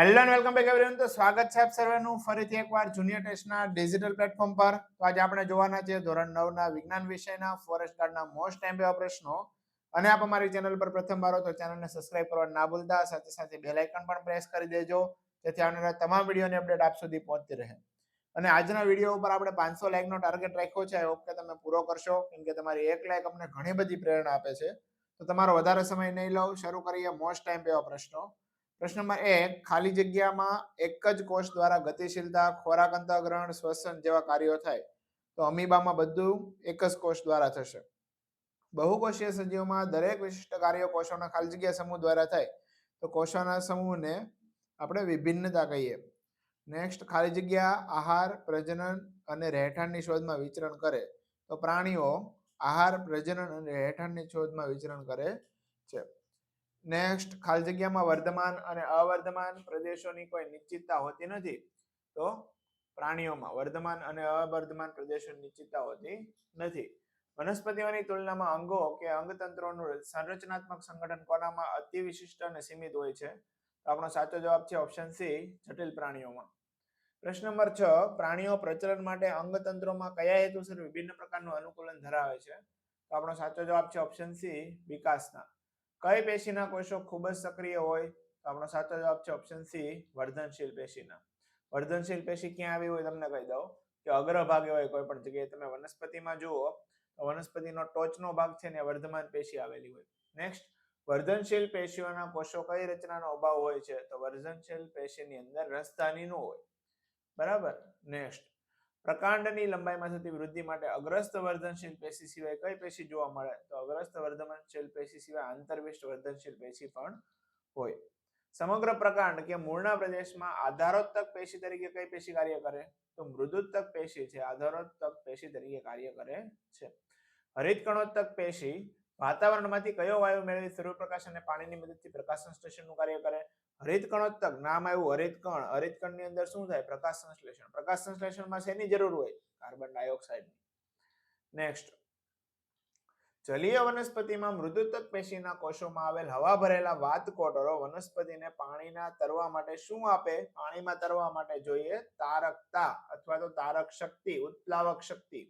Hello and welcome back everyone તો સ્વાગત છે આપ સર્વેનું. ફરીથી એકવાર જુનિયર ટેસ્ટના ડિજિટલ પ્લેટફોર્મ પર. તો આજે આપણે જોવાના છે ધોરણ 9 ના વિજ્ઞાન વિષયના ફોરેસ્ટ ગાર્ડના મોસ્ટ એવા પ્રશ્નો. અને આપ અમારી ચેનલ પર પ્રથમ વાર તો ચેનલને સબસ્ક્રાઇબ કરવા ના ભૂલતા. સાથે સાથે બેલ આઇકન પણ પ્રેસ કરી દેજો, જેથી આવનારા તમામ વિડીયોની અપડેટ આપ સુધી પહોંચતી રહે. અને આજના વીડિયો ઉપર આપણે પાંચસો લાઇકનો ટાર્ગેટ રાખ્યો છે. હોપ કે તમે પૂરો કરશો, કેમ કે તમારી એક લાઇક અમને ઘણી બધી પ્રેરણા આપે છે. તો તમારો વધારે સમય નહીં લઉં શરૂ કરીએ મોસ્ટ ટાઈમ એવા પ્રશ્નો. પ્રશ્ન નંબર એક ખાલી જગ્યામાં એક જ કોષ દ્વારા ગતિશીલતા, ખોરાક અંતઃગ્રહણ, શ્વસન જેવા કાર્યો થાય, તો અમીબામાં બધું એક જ કોષ દ્વારા થશે. બહુકોષીય સજીવોમાં દરેક વિશિષ્ટ કાર્યો કોષોના ખાલી જગ્યા સમૂહ દ્વારા થાય, તો કોષોના સમૂહને આપણે વિભિન્નતા કહીએ. નેક્સ્ટ ખાલી જગ્યા, આહાર, પ્રજનન અને રહેઠાણની શોધમાં વિચરણ કરે, તો પ્રાણીઓ આહાર, પ્રજનન અને રહેઠાણની શોધમાં વિચરણ કરે છે. નેક્સ્ટ ખાલી જગ્યામાં વર્ધમાન અને અવર્ધમાન પ્રદેશોની કોઈ નિશ્ચિતતા હોતી નથી, તો પ્રાણીઓમાં વર્ધમાન અને અવર્ધમાન પ્રદેશોની નિશ્ચિતતા હોતી નથી. વનસ્પતિઓની તુલનામાં અંગો કે અંગતંત્રોનું સંરચનાત્મક સંગઠન કોનામાં અતિ વિશિષ્ટ અને સીમિત હોય છે? તો આપણો સાચો જવાબ છે ઓપ્શન સી જટિલ પ્રાણીઓમાં. પ્રશ્ન નંબર છ, પ્રાણીઓ પ્રચલન માટે અંગતંત્રોમાં કયા હેતુસર વિભિન્ન પ્રકારનું અનુકૂલન ધરાવે છે? તો આપણો સાચો જવાબ છે ઓપ્શન સી વિકાસના. કઈ પેશીના કોષો ખૂબ જ સક્રિય હોય? તો આપણો સાચો જવાબ છે ઓપ્શન સી વર્ધનશીલ પેશીના. વર્ધનશીલ પેશી ક્યાં આવી હોય તમને કહી દઉં. કે અગ્રભાગે હોય કોઈ પણ જગ્યાએ. તમે વનસ્પતિમાં જુઓ, તો વનસ્પતિનો ટોચનો ભાગ છે ને વર્ધમાન પેશી આવેલી હોય. નેક્સ્ટ વર્ધનશીલ પેશીઓના કોષો કઈ રચનાનો અભાવ હોય છે? તો વર્ધનશીલ પેશીની અંદર રસધાનીનું હોય. બરાબર? નેક્સ્ટ પ્રકાંડની લંબાઈમાં થતી વૃદ્ધિ માટે અગ્રસ્ત વર્ધનશીલ પેશી સિવાય કઈ પેશી જોવા મળે? તો અગ્રસ્ત વર્ધનશીલ પેશી સિવાય આંતરવિષ્ટ વર્ધનશીલ પેશી પણ હોય. સમગ્ર પ્રકાંડ કે મૂળના પ્રદેશમાં આધારોત્તક પેશી તરીકે કઈ પેશી કાર્ય કરે? તો મૃદુત્તક પેશી છે, આધારોત્તક પેશી તરીકે કાર્ય કરે છે. હરિતકણોત્તક પેશી વાતાવરણમાંથી કયો વાયુ મેળવી સૂર્યપ્રકાશ અને પાણીની મદદથી પ્રકાશન સ્ટેશનનું કાર્ય કરે? હરિત કણોત્તક નામ આવ્યું હરિત કણ. હરિત કણની અંદર શું થાય? પ્રકાશ સંશ્લેષણ. પ્રકાશ સંશ્લેષણમાં શેની જરૂર હોય? કાર્બન ડાયોક્સાઇડની. નેક્સ્ટ જલીય વનસ્પતિમાં મૃદુતક પેશીના કોષોમાં આવેલ હવા ભરેલા વાત કોટરો વનસ્પતિને પાણીના તરવા માટે શું આપે? પાણીમાં તરવા માટે જોઈએ તારકતા અથવા તો તારક શક્તિ, ઉત્પ્લાવક શક્તિ.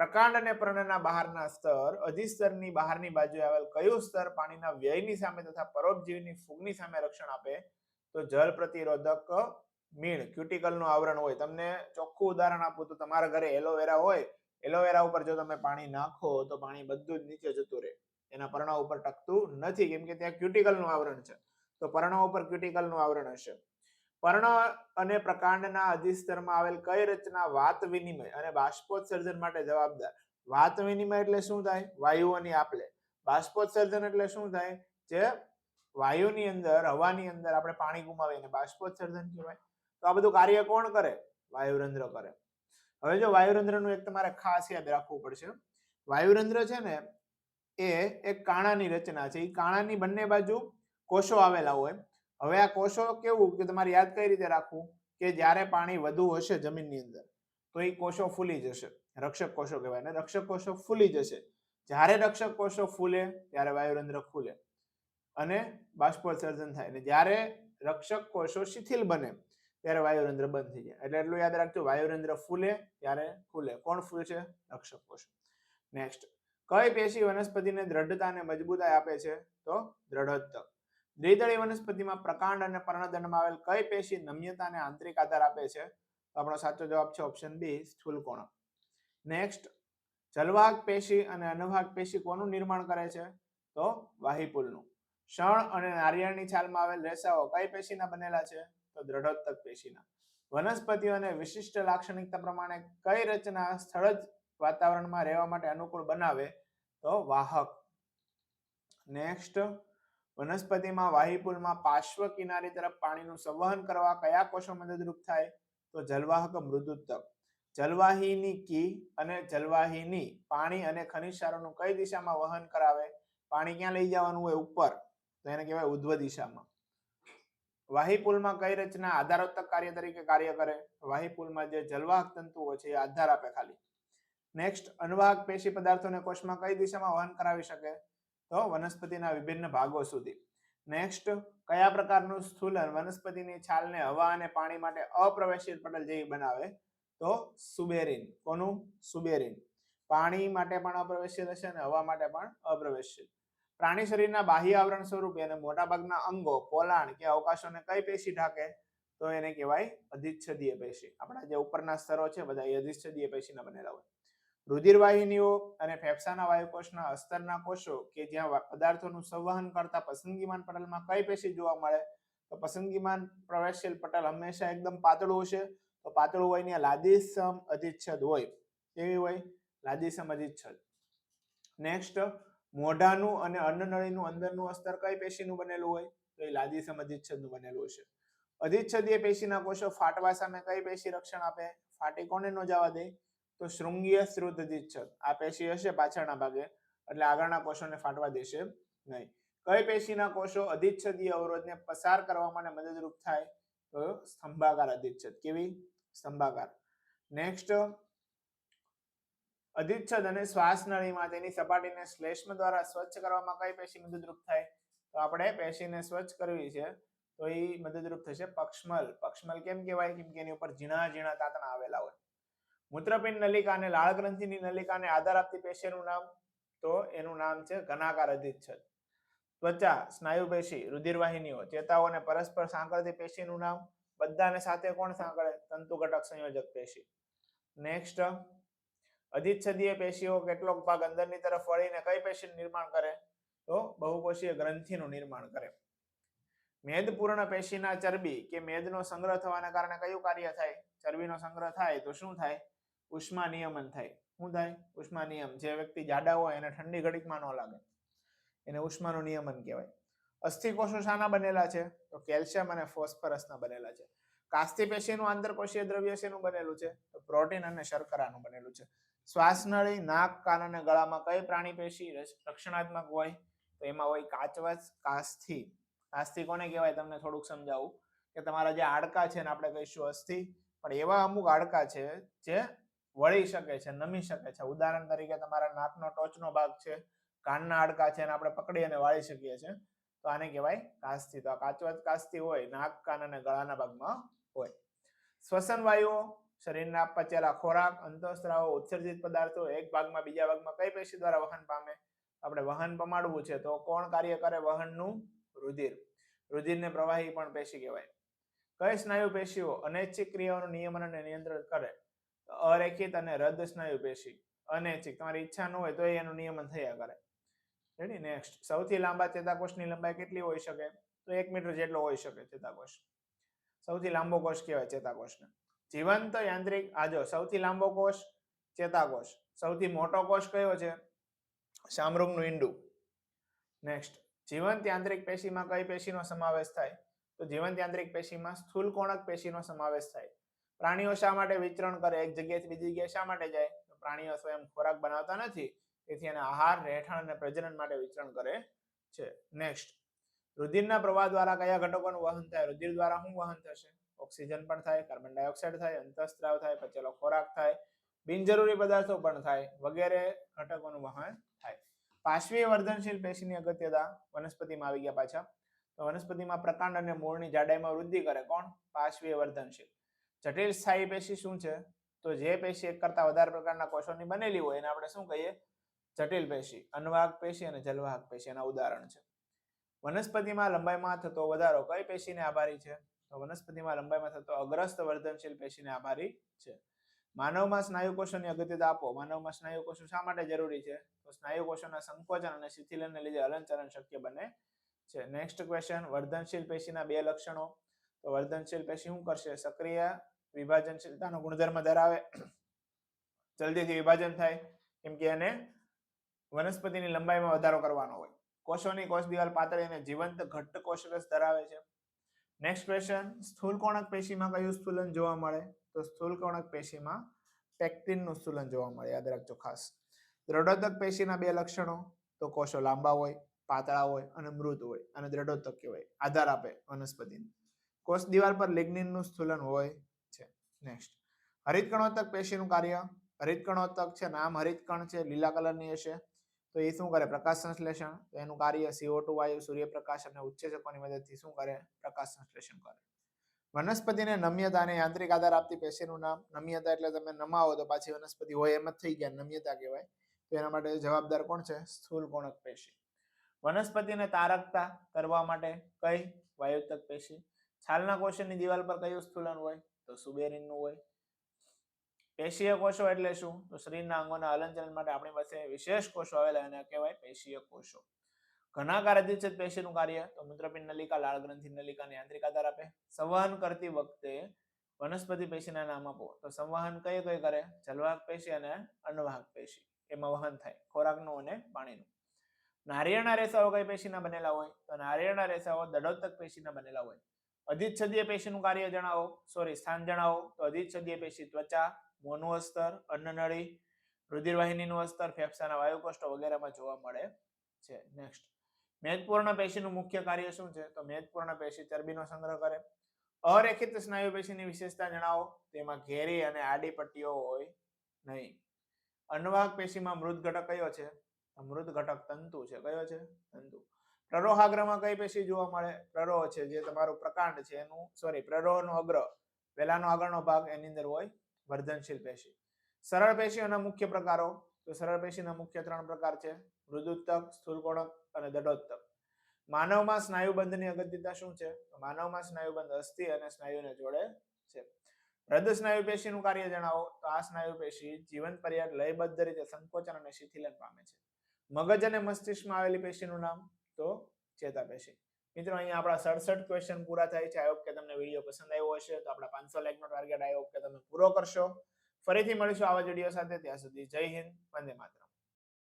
પ્રકાંડ અને પર્ણના બહારના સ્તર, અધિસ્તરની બહારની બાજુએ આવેલ કયું સ્તર પાણીના વ્યયની સામે તથા પરોપજીવીની ફૂગની સામે રક્ષણ આપે? તો જળ પ્રતિરોધક મીણ, ક્યુટિકલનું આવરણ હોય. તમને ચોખ્ખું ઉદાહરણ આપું તો તમારા ઘરે એલોવેરા હોય. એલોવેરા ઉપર જો તમે પાણી નાખો તો પાણી બધું જ નીચે જતું રહે. એના પર્ણા ઉપર ટકતું નથી. કેમ કે ત્યાં ક્યુટિકલનું આવરણ છે. તો પર્ણા ઉપર ક્યુટિકલનું આવરણ હશે. પર્ણ અને પ્રકાંડના અધિસ્તરમાં આવેલ કઈ રચના વાત વિનિમય અને બાષ્પોત્સર્જન માટે જવાબદાર? વાત વિનિમય એટલે શું થાય? વાયુઓની આપલે. બાષ્પોત્સર્જન એટલે શું થાય? જે વાયુની અંદર, હવાની અંદર આપણે પાણી ગુમાવીને બાષ્પોત્સર્જન કહેવાય. તો આ બધું કાર્ય કોણ કરે? વાયુરંધ્ર કરે. હવે જો વાયુરંધ્રનું એક તમારે ખાસ યાદ રાખવું પડશે. વાયુરંધ્ર છે ને, એ એક કાણાની રચના છે. એ કાણાની બંને બાજુ કોષો આવેલા હોય. હવે આ કોષો કેવું કે તમારે યાદ કઈ રીતે રાખવું? કે જ્યારે પાણી વધુ હશે જમીનની અંદર, તો એ કોષો ફૂલી જશે. રક્ષક કોષો કહેવાય ને રક્ષક કોષો ફૂલી જશે. જ્યારે રક્ષક કોષો ફૂલે, ત્યારે વાયુરંધ્ર ખુલે. અને બાષ્પોત્સર્જન થાય. અને જ્યારે રક્ષક કોષો શિથિલ બને, ત્યારે વાયુરંધ્ર બંધ થઈ જાય. એટલે એટલું યાદ રાખજો, વાયુરંધ્ર ફૂલે, ત્યારે ફૂલે કોણ ફૂલે છે? રક્ષક કોષો. નેક્સ્ટ કઈ પેશી વનસ્પતિને દ્રઢતા અને મજબૂતાઈ આપે છે? તો દ્રઢોત્તક દ્વિદળી વનસ્પતિમાં પ્રકાંડ અને પર્ણદંડમાં આવેલ કઈ પેશી નમ્યતા આંતરિક આધાર આપે છે? તો આપણો સાચો જવાબ છે ઓપ્શન બી સ્થૂલકોણ નેક્સ્ટ જલવાહક પેશી અને અનવાહક પેશી કોનું નિર્માણ કરે છે? તો વાહિપુલનું શણ અને નારિયેળની છાલમાં આવેલ રેસાઓ કઈ પેશીના બનેલા છે? તો દ્રઢોત્તક પેશીના. વનસ્પતિઓ અને વિશિષ્ટ લાક્ષણિકતા પ્રમાણે કઈ રચના સ્થળ જ વાતાવરણમાં રહેવા માટે અનુકૂળ બનાવે? તો વાહક. નેક્સ્ટ વનસ્પતિમાં વાહિપુલમાં પાર્શ્વ કિનારી તરફ પાણીનું સંવહન કરવા કયા કોષો મદદરૂપ થાય? તો જલવાહક મૃદુત્તક જલવાહિની કી અને જલવાહિની પાણી અને ખનિજ સારોનું કઈ દિશામાં વહન કરાવે? પાણી ક્યાં લઈ જવાનું હોય? ઉપર. તો એને કહેવાય ઉધ્વ દિશામાં. વાહીપુલમાં કઈ રચના આધારોત્તક કાર્ય તરીકે કાર્ય કરે? વાહીપુલમાં જે જલવાહક તંતુઓ છે એ આધાર આપે ખાલી. નેક્સ્ટ અનવાહક પેશી પદાર્થોને કોષમાં કઈ દિશામાં વહન કરાવી શકે? તો વનસ્પતિના વિભિન્ન ભાગો સુધી. નેક્સ્ટ કયા પ્રકારનું સ્થૂલન વનસ્પતિની છાલને હવા અને પાણી માટે અપ્રવેશિત પટલ જેવી બનાવે? તો સુબેરિન. કોનું? સુબેરિન. પાણી માટે પણ અપ્રવેશિત હશે અને હવા માટે પણ અપ્રવેશિત. પ્રાણી શરીરના બાહ્ય આવરણ સ્વરૂપે અને મોટાભાગના અંગો, પોલાણ કે અવકાશોને કઈ પેશી ઢાંકે? તો એને કહેવાય અધિચ્છદીય પેશી. આપણા જે ઉપરના સ્તરો છે બધા એ અધિચ્છદીય પેશીના બનેલા હોય. રુધિરવાહિનીઓ અને ફેફસાના વાયુકોષના અસ્તરના કોષો કે જ્યાં પદાર્થોનું સંવહન કરતા પસંદગીમાન પટલમાં કઈ પેશી જોવા મળે? તો પસંદગીમાન પ્રવેશશીલ પટલ હંમેશા એકદમ પાતળું હશે. તો પાતળું હોય ને લાદીસમ અધિચ્છદ હોય. કેવી હોય? લાદીસમ અધિચ્છદ નેક્સ્ટ મોઢાનું અને અન્નનળીનું અંદરનું અસ્તર કઈ પેશીનું બનેલું હોય? તો એ લાદીસમ અધિચ્છદનું બનેલું હશે. અધિચ્છદીય પેશીના કોષો ફાટવા સામે કઈ પેશી રક્ષણ આપે? ફાટી કોને ન જવા દે? તો શૃંગીય શ્રુત અધિચ્છદ આ પેશી હશે પાછળના ભાગે. એટલે આગળના કોષોને ફાટવા દેશે નહીં. કઈ પેશીના કોષો અધિચ્છદીય અવરોધને પસાર કરવામાં મદદરૂપ થાય? તો સ્તંભાકાર અધિચ્છદ. કેવી? સ્તંભાકાર. નેક્સ્ટ અધિચ્છદ અને શ્વાસ નળીમાં તેની સપાટીને શ્લેષ્મ દ્વારા સ્વચ્છ કરવામાં કઈ પેશી મદદરૂપ થાય? તો આપણે પેશીને સ્વચ્છ કરવી છે. તો એ મદદરૂપ થશે પક્ષમલ. પક્ષમલ કેમ કહેવાય? કેમ કે એની ઉપર ઝીણા ઝીણા તાતણા આવેલા હોય. મૂત્રપિંડ નલિકા અને લાળ ગ્રંથિની નલિકાને આધાર આપતી પેશીનું નામ તો એનું નામ છે ઘનાકાર અધિચ્છદ ત્વચા સ્નાયુ પેશી રુધિરવાહિનીઓ, ચેતાઓ અને પરસ્પર સાંકળતી પેશીનું નામ બધાને સાથે કોણ સાંકળે? તંતુ ઘટક સંયોજક પેશી. નેક્સ્ટ અધિચ્છદીય પેશીઓ કેટલોક ભાગ અંદરની તરફ વળીને કઈ પેશીનું નિર્માણ કરે? તો બહુકોષીય ગ્રંથિનું નિર્માણ કરે. મેદપૂર્ણ પેશીના ચરબી કે મેદનો સંગ્રહ થવાના કારણે કયું કાર્ય થાય? ચરબીનો સંગ્રહ થાય તો શું થાય? ઉષ્મા નિયમન થાય. શું થાય? ઉષ્મા નિયમ. જે વ્યક્તિ જાડા હોય એને ઠંડી ઘડીકમાં ન લાગે. એને ઉષ્માનું નિયમન કહેવાય. અસ્થિકોષો શાના બનેલા છે? તો કેલ્શિયમ અને ફોસ્ફરસના બનેલા છે. કાસ્તી પેશીનું આંતરકોષીય દ્રવ્ય શેનું બનેલું છે? તો પ્રોટીન અને શર્કરાનું બનેલું છે. શ્વાસનળી, નાક, કાન અને ગળામાં કઈ પ્રાણી પેશી રક્ષણાત્મક હોય? તો એમાં હોય કાચવચ કાસ્થિ. કાસ્થિ કોને કહેવાય? તમને થોડુંક સમજાવું. કે તમારા જે હાડકા છે ને આપણે કહીશું અસ્થિ, પણ એવા અમુક હાડકા છે જે વળી શકે છે, નમી શકે છે. ઉદાહરણ તરીકે તમારા નાકનો ટોચનો ભાગ છે, કાનના હાડકા છે એને આપણે પકડી અને વાળી શકીએ છીએ. તો આને કહેવાય કાસ્થિ. તો આ કાચવત કાસ્થિ હોય, નાક, કાન અને ગળાના ભાગમાં હોય. શ્વસન વાયુઓ, શરીરના પચેલા ખોરાક, અંતઃસ્ત્રાવો, ઉત્સર્જિત પદાર્થો, એક ભાગમાં બીજા ભાગમાં કઈ પેશી દ્વારા વહન પામે? આપણે વહન પમાડવું છે તો કોણ કાર્ય કરે? વહનનું રુધિર. રુધિરને પ્રવાહી પણ પેશી કહેવાય. કઈ સ્નાયુ પેશીઓ અનૈચ્છિક ક્રિયાઓનું નિયમન અને નિયંત્રણ કરે? અરેખિત અને રદ સ્નાયુ પેશી. અનૈચ્છિક તમારી ઈચ્છા ન હોય તો એનું નિયમન થયા કરે. રેડી નેક્સ્ટ સૌથી લાંબા ચેતાકોષની લંબાઈ કેટલી હોઈ શકે? તો એક મીટર જેટલો હોઈ શકે ચેતાકોષ. સૌથી લાંબો કોષ કહેવાય ચેતાકોષને. જીવંત યાંત્રિક, આ જો, સૌથી લાંબો કોષ ચેતાકોષ. સૌથી મોટો કોષ કયો છે? શામરૂગનું ઈંડું. નેક્સ્ટ જીવંત યાંત્રિક પેશીમાં કઈ પેશીનો સમાવેશ થાય? તો જીવંત યાંત્રિક પેશીમાં સ્થૂલ કોણક પેશીનો સમાવેશ થાય. પ્રાણીઓ શા માટે વિચરણ કરે? એક જગ્યાએથી બીજી જગ્યાએ શા માટે જાય? તો પ્રાણીઓ સ્વયં ખોરાક બનાવતા નથી. તેથી એને આહાર, રહેઠાણ અને પ્રજનન માટે વિચરણ કરે છે. નેક્સ્ટ રુધિરના પ્રવાહ દ્વારા કયા ઘટકોનું વહન થાય? રુધિર દ્વારા શું વહન થશે? ઓક્સિજન પણ થાય, કાર્બન ડાયોક્સાઇડ થાય, અંતઃસ્ત્રાવ થાય, પચેલો ખોરાક થાય, બિનજરૂરી પદાર્થો પણ થાય, વગેરે ઘટકોનું વહન થાય. પાર્શ્વીય વર્ધનશીલ પેશીની અગત્યતા વનસ્પતિમાં આવી ગયા પાછા. તો વનસ્પતિમાં પ્રકાંડ અને મૂળની જાડાઈમાં વૃદ્ધિ કરે કોણ? પાર્શ્વીય વર્ધનશીલ. જટિલ સ્થાયી પેશી શું છે? તો જે પેશી એક કરતા વધારે પ્રકારના કોષોની બનેલી હોય એને આપણે શું કહીએ? જટિલ પેશી અન્વાહક પેશી અને જલવાહક પેશી એના ઉદાહરણ છે. વનસ્પતિમાં લંબાઈમાં થતો વધારો કઈ પેશીને આભારી છે? તો વનસ્પતિમાં લંબાઈમાં થતો અગ્રસ્ત વર્ધનશીલ પેશીને આભારી છે. માનવમાં સ્નાયુ કોષોની અગત્યતા આપો. માનવમાં સ્નાયુ કોષો શા માટે જરૂરી છે? તો સ્નાયુ કોષોના સંકોચન અને શિથિલનને લીધે હલનચલન શક્ય બને છે. નેક્સ્ટ ક્વેશ્ચન વર્ધનશીલ પેશીના બે લક્ષણો. તો વર્ધનશીલ પેશી શું કરશે? સક્રિય વિભાજનશીલતાનો ગુણધર્મ ધરાવે. જલ્દીથી વિભાજન થાય, કેમ કે એને વનસ્પતિની લંબાઈમાં વધારો કરવાનો હોય. કોષોની કોષ દિવાલ પાતળી અને જીવંત ઘટ્ટ કોષરસ ધરાવે છે. નેક્સ્ટ ક્વેશ્ચન સ્થૂલ કોણક પેશીમાં કયું સ્થૂલન જોવા મળે? તો સ્થૂલ કોણક પેશીમાં પેક્ટિનનું સ્થૂલન જોવા મળે. યાદ રાખજો ખાસ. દ્રઢોતક પેશીના બે લક્ષણો, તો કોષો લાંબા હોય, પાતળા હોય અને મૃત હોય, અને દ્રઢોતક કહેવાય. આધાર આપે વનસ્પતિને. કોષ દિવાલ પર લિગ્નિનનું સ્થૂલન હોય છે. નેક્સ્ટ હરિતકણોત્તક પેશીનું કાર્ય. હરિતકણોત્તક છે, નામ હરિતકણ છે, લીલા કલરની હશે. તો એ શું કરે? પ્રકાશ સંશ્લેષણ. તો એનું કાર્ય સીઓ ટુ વાયુ, સૂર્યપ્રકાશ અને ઉત્સેચકોની મદદથી શું કરે? પ્રકાશ સંશ્લેષણ કરે. વનસ્પતિને નમ્યતા અને યાંત્રિક આધાર આપતી પેશીનું નામ. નમ્યતા એટલે તમે નમાવો તો પાછી વનસ્પતિ હોય એમ જ થઈ ગયા, નમ્યતા કહેવાય. તો એના માટે જવાબદાર કોણ છે? સ્થૂલ કોણક પેશી. વનસ્પતિને તારકતા કરવા માટે કઈ વાયુતક પેશી? છાલના કોષોની દિવાલ પર કયું સ્થુલન હોય? તો સુબેરિનનું હોય. પેશીય કોષો એટલે શું? તો શરીરના અંગોના હલનચલન માટે આપણી પાસે વિશેષ કોષો આવેલા એને કહેવાય પેશીય કોષો. ઘનાકાર અધિચ્છેદ પેશીનું કાર્ય? તો મૂત્રપિંડ નલિકા, લાળ ગ્રંથિ નલિકાને યાંત્રિક આધાર આપે. સંવહન કરતી વખતે વનસ્પતિ પેશીના નામ આપો. તો સંવહન કઈ કઈ કરે? જલવાહક પેશી અને અન્નવાહક પેશી. એમાં વહન થાય. ખોરાકનું અને પાણીનું. નારિયેળના રેસાઓ કઈ પેશીના બનેલા હોય? તો નારિયેળના રેસાઓ દડોતક પેશીના બનેલા હોય. અધિચ્છદીય પેશીનું કાર્ય જણાવો. સોરી સ્થાન જણાવો. તો અધિચ્છદીય પેશી ત્વચા, મોનું અસ્તર, અન્નનળી, રુધિરવાહિનીનું અસ્તર, ફેફસાના વાયુકોષ્ઠો વગેરેમાં જોવા મળે છે. નેક્સ્ટ મેદપૂર્ણ પેશીનું મુખ્ય કાર્ય શું છે? તો મેદપૂર્ણ પેશી ચરબીનો સંગ્રહ કરે. અરેખિત સ્નાયુ પેશીની વિશેષતા જણાવો. તેમાં ઘેરી અને આડી પટ્ટીઓ હોય નહીં. અન્નવાહક પેશીમાં મૃત ઘટક કયો છે? મૃત ઘટક તંતુ છે. કયો છે? તંતુ. પ્રરોહાગ્રમાં કઈ પેશી જોવા મળે? પ્રરોહ છે જે તમારું પ્રકાંડ છે, એનું સોરી પ્રરોહનો અગ્ર, પહેલાનો આગળનો ભાગ એની અંદર હોય, વર્ધનશીલ પેશી. સરળ પેશીઓના મુખ્ય પ્રકારો, તો સરળ પેશીના મુખ્ય ત્રણ પ્રકાર છે, મૃદુત્તક, સ્થૂલકોણક અને દડોત્તક માનવમાં સ્નાયુબંધની અગત્યતા શું છે? માનવમાં સ્નાયુબંધ અસ્થિ અને સ્નાયુને જોડે છે. હૃદય સ્નાયુ પેશીનું કાર્ય જણાવો, તો આ સ્નાયુ પેશી જીવન પર્યાય લયબદ્ધ રીતે સંકોચન અને શિથિલન પામે છે. મગજ અને મસ્તિષ્કમાં આવેલી પેશીનું નામ? તો ચેતાપેશી મિત્રો, અહીંયા આપણા સડસઠ ક્વેશ્ચન પૂરા થાય છે. આઈ હોપ કે તમને વીડિયો પસંદ આવ્યો હશે. તો આપણા પાંચસો લાઈકનો ટાર્ગેટ આઈ હોપ કે તમે પૂરો કરશો. ફરીથી મળીશું આવા વીડિયો સાથે. ત્યાં સુધી જય હિન્દ. વંદે માતરમ.